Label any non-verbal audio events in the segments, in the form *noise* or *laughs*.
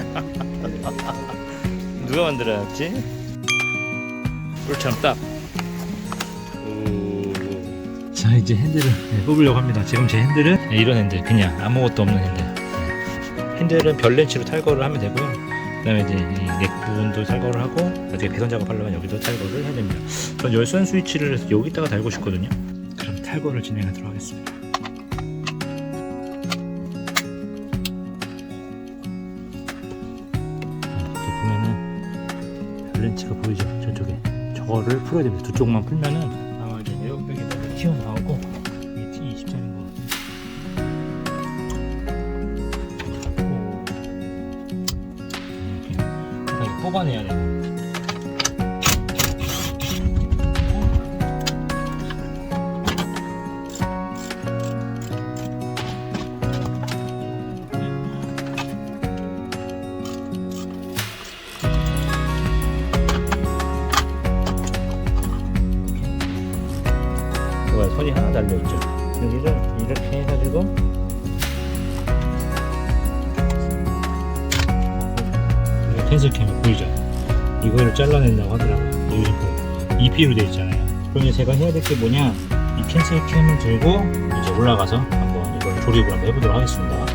*laughs* 누가 만들어놨지? 꿀처럼 딱. 오. 자 이제 핸들을 네, 뽑으려고 합니다. 지금 제 핸들은 네, 이런 핸들, 그냥 아무것도 없는 핸들. 네. 핸들은 별 렌치로 탈거를 하면 되고요. 그다음에 이제 이넥 부분도 탈거를 하고 나중에 배선 작업하려면 여기도 탈거를 해야 됩니다. 전 열선 스위치를 여기다가 달고 싶거든요. 그럼 탈거를 진행하도록 하겠습니다. 보이죠? 저쪽에. 저거를 풀어야 됩니다. 두 쪽만 풀면은 EP로 되어 있잖아요. 이제 제가 해야 될 게 뭐냐? 이 캔슬 캠을 들고 이제 올라가서 한번 이걸 조립을 한번 해보도록 하겠습니다.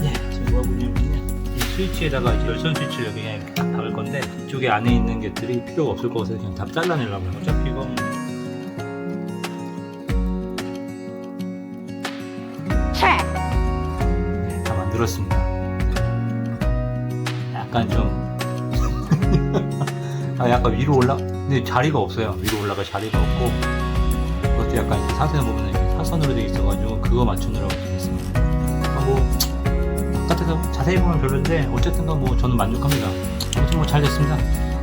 네, 지금 뭐하고 있냐면요. 이 스위치에다가 이제 열선 스위치를 여기 그냥 이렇게 딱 박을 건데 이쪽에 안에 있는 것들이 필요가 없을 것 같아서 그냥 다 잘라내려고 해요 어차피 이거 네, 다 만들었습니다. 약간 좀 아, 약간 위로 올라 근데 자리가 없어요 위로 올라갈 자리가 없고 그것도 약간 보면 이렇게 사선으로 되어 있어가지고 그거 맞추느라고 했습니다 하고 바깥에서 자세히 보면 별론데 어쨌든 뭐 저는 만족합니다. 아무튼 뭐 잘 됐습니다.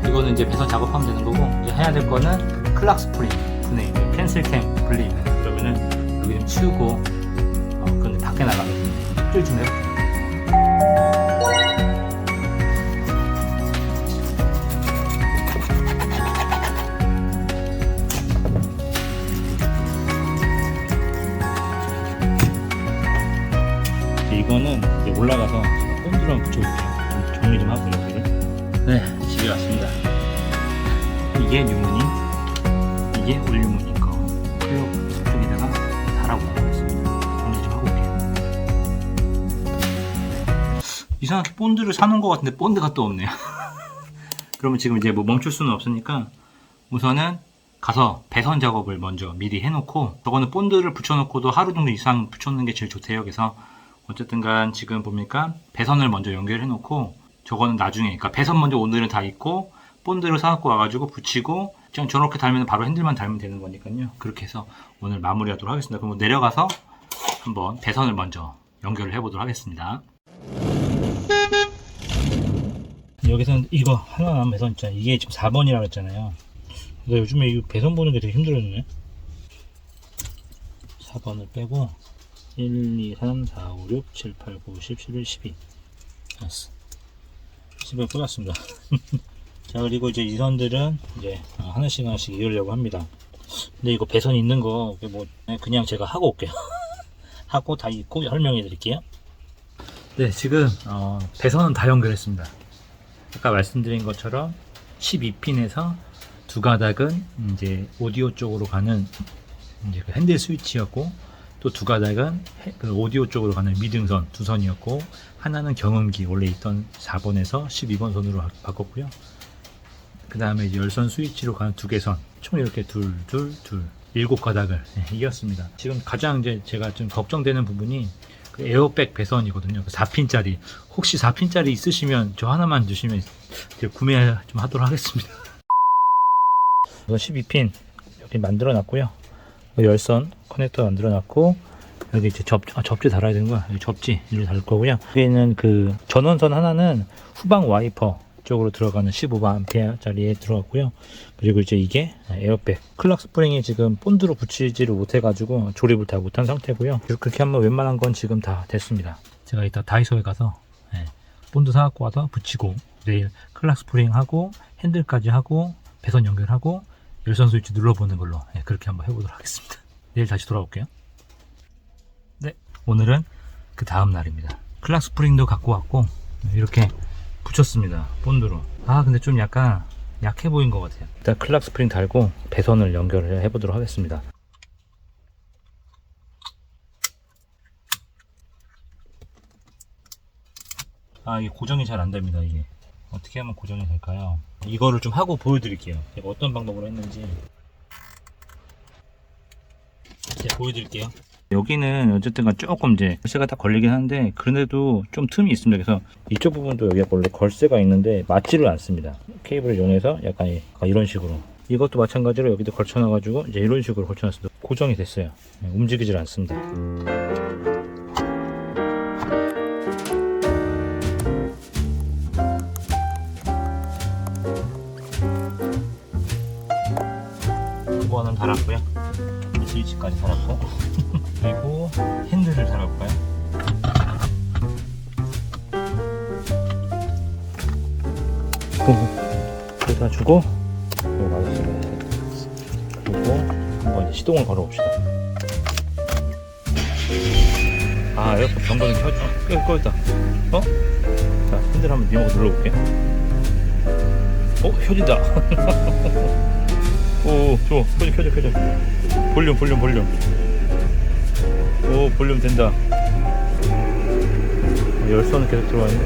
이거는 이제 배선 작업하면 되는 거고 이제 해야 될 거는 클락 스프링 분해 캔슬캠 분리 그러면은 여기 좀 치우고 어 근데 밖에 나가면 입질 좀 해볼게요. 이상하게 본드를 사놓은 것 같은데 본드가 또 없네요. *laughs* 그러면 지금 이제 뭐 멈출 수는 없으니까 우선은 가서 배선 작업을 먼저 미리 해놓고 저거는 본드를 붙여놓고도 하루 정도 이상 붙여놓는 게 제일 좋대요. 그래서 어쨌든 간 지금 보니까 배선을 먼저 연결해 놓고 저거는 나중에 그러니까 배선 먼저 오늘은 다 있고 본드를 사갖고 와가지고 붙이고 그냥 저렇게 달면 바로 핸들만 달면 되는 거니까요 그렇게 해서 오늘 마무리하도록 하겠습니다 그럼 내려가서 한번 배선을 먼저 연결을 해 보도록 하겠습니다 여기서는 이거 하나 남은 배선 있잖아요 이게 지금 4번이라고 했잖아요 근데 요즘에 이 배선 보는 게 되게 힘들어지네 4번을 빼고 1, 2, 3, 4, 5, 6, 7, 8, 9, 10, 11, 12. 됐어. 10을 꽂았습니다. 자, 그리고 이제 이 선들은 이제 하나씩 하나씩 이으려고 합니다. 근데 이거 배선 있는 거, 뭐, 그냥 제가 하고 올게요. *laughs* 하고 다 입고 설명해 드릴게요. 네, 지금, 어, 배선은 다 연결했습니다. 아까 말씀드린 것처럼 12핀에서 두 가닥은 이제 오디오 쪽으로 가는 이제 그 핸들 스위치였고, 또 두 가닥은 해- 그 오디오 쪽으로 가는 미등선 두 선이었고 하나는 경음기 원래 있던 4번에서 12번 선으로 바- 바꿨고요. 그 다음에 열선 스위치로 가는 두 개 선 총 이렇게 둘 둘 둘 일곱 가닥을 네, 이겼습니다. 지금 가장 이제 제가 좀 걱정되는 부분이 그 에어백 배선이거든요. 그 4핀짜리 혹시 4핀짜리 있으시면 저 하나만 주시면 구매 좀 하도록 하겠습니다. *laughs* 이거 12핀 여기 만들어 놨고요. 열선 커넥터 만들어 놨고 여기 이제 접, 아, 접지 달아야 되는 거야. 접지 이를 달 거고요. 여기는 그 전원선 하나는 후방 와이퍼 쪽으로 들어가는 15A짜리에 들어갔고요. 그리고 이제 이게 에어백 클락 스프링이 지금 본드로 붙이지를 못해가지고 조립을 다 못한 상태고요. 그렇게 하면 웬만한 건 지금 다 됐습니다. 제가 이따 다이소에 가서 예, 본드 사갖고 와서 붙이고 내일 클락 스프링 하고 핸들까지 하고 배선 연결하고 열선 스위치 눌러보는 걸로 예, 그렇게 한번 해보도록 하겠습니다. *laughs* 내일 다시 돌아올게요. 네, 오늘은 그 다음 날입니다. 클락 스프링도 갖고 왔고 이렇게 붙였습니다. 본드로. 아 근데 좀 약간 약해 보인 것 같아요. 일단 클락 스프링 달고 배선을 연결을 해 보도록 하겠습니다. 아 이게 고정이 잘 안 됩니다 이게 어떻게 하면 고정이 될까요? 이거를 좀 하고 보여드릴게요. 제가 어떤 방법으로 했는지 이제 보여드릴게요. 여기는 어쨌든 조금 이제 걸쇠가 딱 걸리긴 하는데 그런데도 좀 틈이 있습니다. 그래서 이쪽 부분도 여기가 원래 걸쇠가 있는데 맞지를 않습니다. 케이블을 이용해서 약간 이- 약간 이런 식으로 이것도 마찬가지로 여기도 걸쳐놔가지고 이제 이런 식으로 걸쳐놨습니다. 고정이 됐어요. 네, 움직이질 않습니다. 이거는 달았고요. 스위치까지 달았고 그리고 핸들을 달아볼까요? 여기다 주고 이거 나가겠습니다. 그리고 한번 시동을 걸어봅시다. 아 에어컨 전번에 켜줘. 끄, 꺼있다. 어? 자 핸들 한번 미용고 눌러볼게. 어? 켜진다. *laughs* 오, 좋아. 켜져, 켜져, 켜져. 볼륨, 볼륨, 볼륨. 오, 볼륨 된다. 어, 열선은 계속 들어와 있네.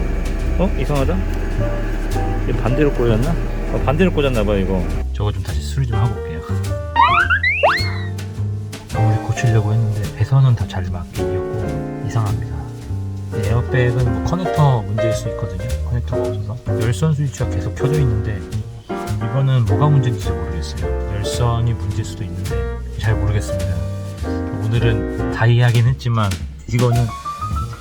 어? 이상하다? 이거 반대로 꽂았나? 어, 반대로 꽂았나봐, 이거. 저거 좀 다시 수리 좀 하고 올게요. 아무리 고치려고 했는데, 배선은 다 잘 맞기였고, 이상합니다. 에어백은 뭐 커넥터 문제일 수 있거든요. 커넥터가 없어서. 열선 스위치가 계속 켜져 있는데, 이거는 뭐가 문제인지 모르겠어요. 열선이 문제일 수도 있는데 잘 모르겠습니다. 오늘은 다 이해하긴 했지만 이거는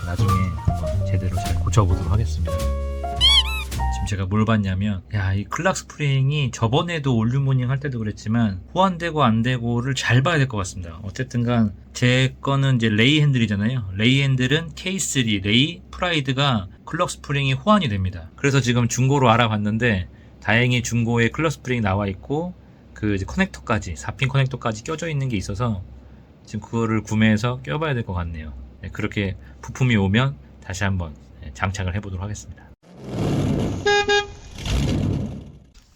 나중에 한번 제대로 잘 고쳐보도록 하겠습니다. 지금 제가 뭘 봤냐면 야 이 클락 스프링이 저번에도 올류모닝 할 때도 그랬지만 호환되고 안 되고를 잘 봐야 될 것 같습니다. 어쨌든간 제 거는 이제 레이 핸들이잖아요. 레이 핸들은 K3 레이 프라이드가 클럭 스프링이 호환이 됩니다. 그래서 지금 중고로 알아봤는데 다행히 중고에 클럭 스프링이 나와 있고 그 커넥터까지 4핀 커넥터까지 껴져 있는 게 있어서 지금 그거를 구매해서 껴봐야 될 것 같네요. 네, 그렇게 부품이 오면 다시 한번 네, 장착을 해보도록 하겠습니다.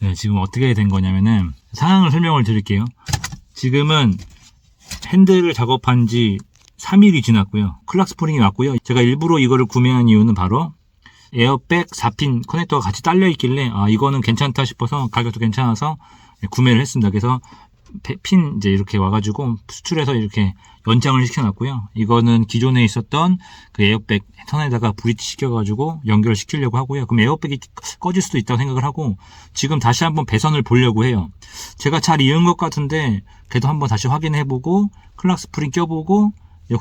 네, 지금 어떻게 된 거냐면은 상황을 설명을 드릴게요. 지금은 핸들을 작업한 지 3일이 지났고요. 클락 스프링이 왔고요. 제가 일부러 이거를 구매한 이유는 바로 에어백 4핀 커넥터가 같이 딸려 있길래 아 이거는 괜찮다 싶어서 가격도 괜찮아서 구매를 했습니다. 그래서 핀 이제 이렇게 와가지고 수출해서 이렇게 연장을 시켜놨고요. 이거는 기존에 있었던 그 에어백 선에다가 브릿지 시켜가지고 연결을 시키려고 하고요. 그럼 에어백이 꺼질 수도 있다고 생각을 하고 지금 다시 한번 배선을 보려고 해요. 제가 잘 이은 것 같은데 그래도 한번 다시 확인해보고 클락 스프링 껴보고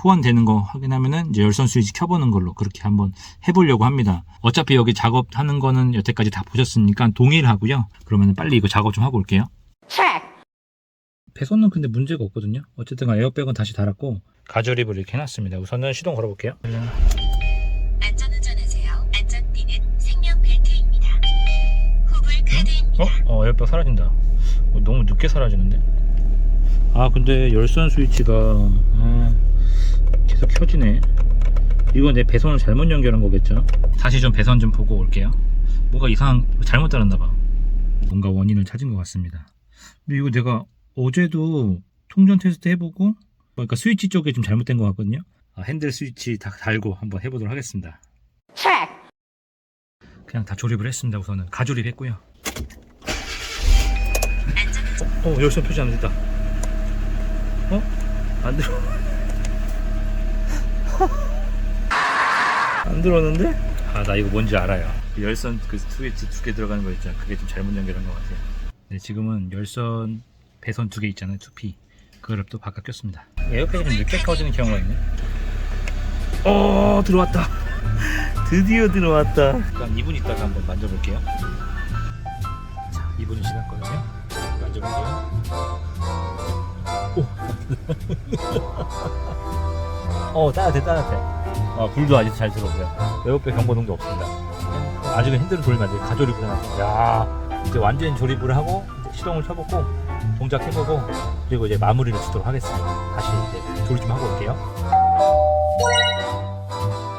호환되는 거 확인하면은 이제 열선 스위치 켜보는 걸로 그렇게 한번 해보려고 합니다. 어차피 여기 작업하는 거는 여태까지 다 보셨으니까 동일하고요. 그러면 빨리 이거 작업 좀 하고 올게요. 배선은 근데 문제가 없거든요. 어쨌든 에어백은 다시 달았고 가저립을 이렇게 해놨습니다. 우선은 시동 걸어볼게요. 안전운전하세요. 안전띠는 생명벨트입니다. 후불 카드입니다. 어? 어 에어백 사라진다. 어, 너무 늦게 사라지는데. 아 근데 열선 스위치가 아, 계속 켜지네. 이거 내 배선을 잘못 연결한 거겠죠? 다시 좀 배선 좀 보고 올게요. 뭐가 이상 잘못 달았나 봐. 뭔가 원인을 찾은 것 같습니다. 근데 이거 내가 어제도 통전 테스트 해보고 그러니까 스위치 쪽에 좀 잘못된 것 같거든요. 아, 핸들 스위치 다 달고 한번 해보도록 하겠습니다. 그냥 다 조립을 했습니다. 우선은 가조립했고요. 어, 열선 표시 안 됐다. 어? 안 들어. *laughs* 안 들어오는데? 아, 나 이거 뭔지 알아요. 그 열선 그 스위치 두 개 들어가는 거 있잖아. 그게 좀 잘못 연결한 것 같아요. 네, 지금은 열선 배선 두 개 있잖아요. 2P. 그거를 또 바꿔 꼈습니다. 에어백이 좀 늦게 꺼지는 경우가 있네. 어, 들어왔다. *laughs* 드디어 들어왔다. 잠깐 2분 있다가 한번 만져볼게요. 자, 2분이 지났거든요. 만져볼게요. *laughs* 어 따뜻해 따뜻해 아 불도 아직 잘 들어오고요 에어백 경보등도 없습니다 아직은 핸들을 돌리면 안돼 가조립을 해놨어 야 이제 완전 조립을 하고 시동을 켜보고 동작해보고 그리고 이제 마무리를 짓도록 하겠습니다 다시 이제 조립 좀 하고 올게요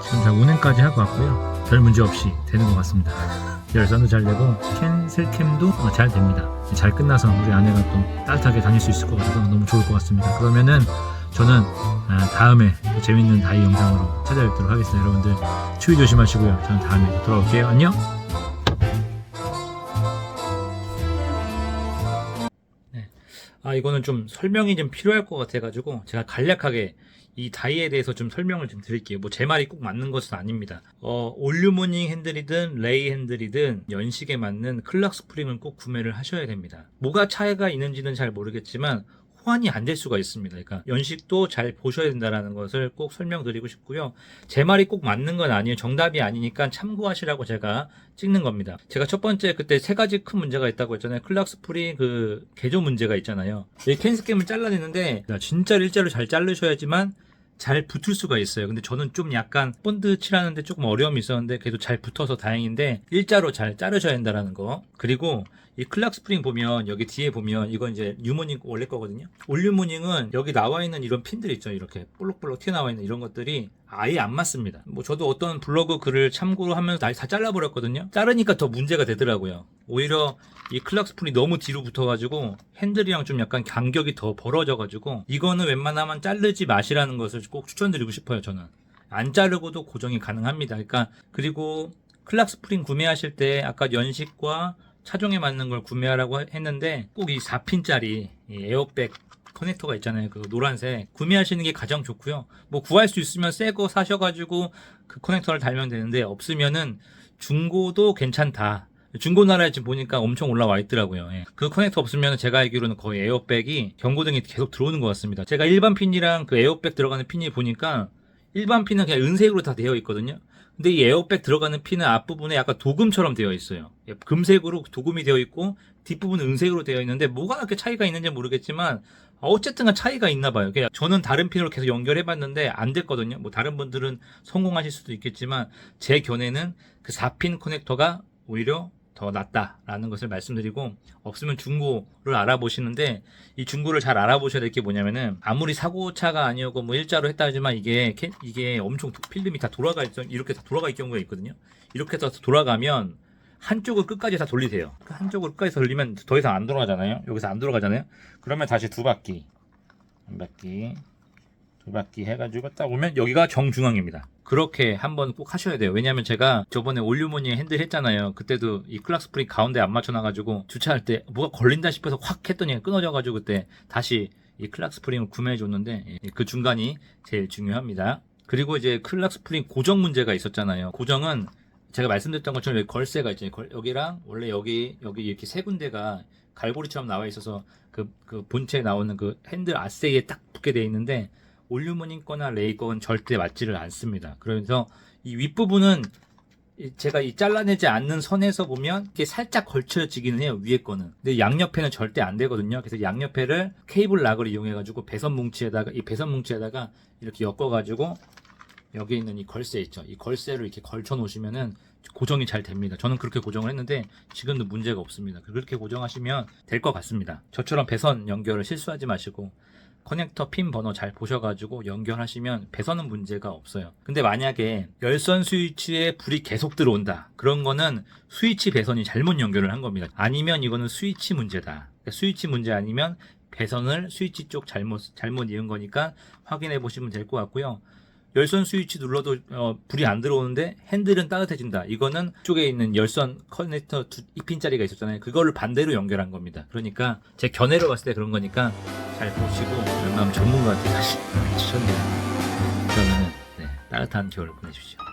지금 다 운행까지 하고 왔고요. 별 문제 없이 되는 것 같습니다. *laughs* 열선도 잘 되고 캔슬캠도 어, 잘 됩니다. 잘 끝나서 우리 아내가 또 따뜻하게 다닐 수 있을 것 같아서 너무 좋을 것 같습니다. 그러면은 저는 아, 다음에 또 재밌는 다이 영상으로 찾아뵙도록 하겠습니다. 여러분들 추위 조심하시고요. 저는 다음에 또 돌아올게요. 안녕. 아 이거는 좀 설명이 좀 필요할 것 같아가지고 제가 간략하게 이 다이에 대해서 좀 설명을 좀 드릴게요. 뭐 제 말이 꼭 맞는 것은 아닙니다. 어, 올류모닝 핸들이든 레이 핸들이든 연식에 맞는 클락 스프링을 꼭 구매를 하셔야 됩니다. 뭐가 차이가 있는지는 잘 모르겠지만 호환이 안 될 수가 있습니다. 그러니까 연식도 잘 보셔야 된다는 것을 꼭 설명드리고 싶고요. 제 말이 꼭 맞는 건 아니에요. 정답이 아니니까 참고하시라고 제가 찍는 겁니다. 제가 첫 번째 그때 세 가지 큰 문제가 있다고 했잖아요. 클락 스프링 그 개조 문제가 있잖아요. 이 캔스캠을 잘라내는데 진짜 일자로 잘 자르셔야지만 잘 붙을 수가 있어요. 근데 저는 좀 약간 본드 칠하는데 조금 어려움이 있었는데 그래도 잘 붙어서 다행인데 일자로 잘 자르셔야 된다는 거. 그리고 이 클락 스프링 보면 여기 뒤에 보면 이건 이제 뉴모닝 원래 거거든요. 올뉴모닝은 여기 나와 있는 이런 핀들 있죠. 이렇게 볼록볼록 튀어나와 있는 이런 것들이 아예 안 맞습니다. 뭐 저도 어떤 블로그 글을 참고로 하면서 다, 다 잘라버렸거든요. 자르니까 더 문제가 되더라고요. 오히려 이 클락 스프링이 너무 뒤로 붙어가지고 핸들이랑 좀 약간 간격이 더 벌어져가지고 이거는 웬만하면 자르지 마시라는 것을 꼭 추천드리고 싶어요. 저는 안 자르고도 고정이 가능합니다. 그러니까 그리고 클락 스프링 구매하실 때 아까 연식과 차종에 맞는 걸 구매하라고 했는데 꼭 이 4핀짜리 에어백 커넥터가 있잖아요. 그 노란색 구매하시는 게 가장 좋고요. 뭐 구할 수 있으면 새 거 사셔가지고 그 커넥터를 달면 되는데 없으면은 중고도 괜찮다. 중고 나라에 지금 보니까 엄청 올라와 있더라고요. 예. 그 커넥터 없으면 제가 알기로는 거의 에어백이 경고등이 계속 들어오는 것 같습니다. 제가 일반 핀이랑 그 에어백 들어가는 핀이 보니까 일반 핀은 그냥 은색으로 다 되어 있거든요. 근데 이 에어백 들어가는 핀은 앞부분에 약간 도금처럼 되어 있어요. 예, 금색으로 도금이 되어 있고 뒷부분은 은색으로 되어 있는데 뭐가 그렇게 차이가 있는지 모르겠지만 어쨌든 차이가 있나 봐요. 저는 다른 핀으로 계속 연결해 봤는데 안 됐거든요. 뭐 다른 분들은 성공하실 수도 있겠지만 제 견해는 그 4핀 커넥터가 오히려 더 낫다라는 것을 말씀드리고 없으면 중고를 알아보시는데 이 중고를 잘 알아보셔야 될 게 뭐냐면은 아무리 사고차가 아니었고 뭐 일자로 했다 하지만 이게 캐- 이게 엄청 도- 필름이 다 돌아가 있 이렇게 다 돌아가 있 경우가 있거든요. 이렇게 해서 돌아가면 한쪽을 끝까지 다 돌리세요. 그 한쪽을 끝까지 돌리면 더 이상 안 돌아가잖아요. 여기서 안 돌아가잖아요. 그러면 다시 두 바퀴 한 바퀴 두 바퀴 해가지고 딱 오면 여기가 정중앙입니다. 그렇게 한번 꼭 하셔야 돼요. 왜냐하면 제가 저번에 올류모니 핸들 했잖아요. 그때도 이 클락 스프링 가운데 안 맞춰놔가지고 주차할 때 뭐가 걸린다 싶어서 확 했더니 끊어져가지고 그때 다시 이 클락 스프링을 구매해 줬는데 예, 그 중간이 제일 중요합니다. 그리고 이제 클락 스프링 고정 문제가 있었잖아요. 고정은 제가 말씀드렸던 것처럼 여기 걸쇠가. 걸- 여기랑 원래 여기 여기 이렇게 세 군데가 갈고리처럼 나와 있어서 그, 그 본체에 나오는 그 핸들 아세이에 딱 붙게 돼 있는데 올류모닝 거나 레이 거는 절대 맞지를 않습니다. 그래서 이 윗부분은 이- 제가 이 잘라내지 않는 선에서 보면 이게 살짝 걸쳐지기는 해요 위에 거는. 근데 양옆에는 절대 안 되거든요. 그래서 양옆에를 케이블 락을 이용해 가지고 배선 뭉치에다가 이 배선 뭉치에다가 이렇게 엮어 가지고 여기 있는 이 걸쇠 있죠. 이 걸쇠를 이렇게 걸쳐 놓으시면은 고정이 잘 됩니다. 저는 그렇게 고정을 했는데 지금도 문제가 없습니다. 그렇게 고정하시면 될 것 같습니다. 저처럼 배선 연결을 실수하지 마시고 커넥터 핀 번호 잘 보셔가지고 연결하시면 배선은 문제가 없어요. 근데 만약에 열선 스위치에 불이 계속 들어온다. 그런 거는 스위치 배선이 잘못 연결을 한 겁니다. 아니면 이거는 스위치 문제다. 그러니까 스위치 문제 아니면 배선을 스위치 쪽 잘못 잘못 이은 거니까 확인해 보시면 될 것 같고요. 열선 스위치 눌러도 어, 불이 안 들어오는데 핸들은 따뜻해진다. 이거는 쪽에 있는 열선 커넥터 두, 2핀짜리가 있었잖아요. 그거를 반대로 연결한 겁니다. 그러니까 제 견해로 봤을 때 그런 거니까 잘 보시고 웬만하면 전문가한테 가시 추천드립니다. 그러면은 네, 따뜻한 겨울 보내십시오.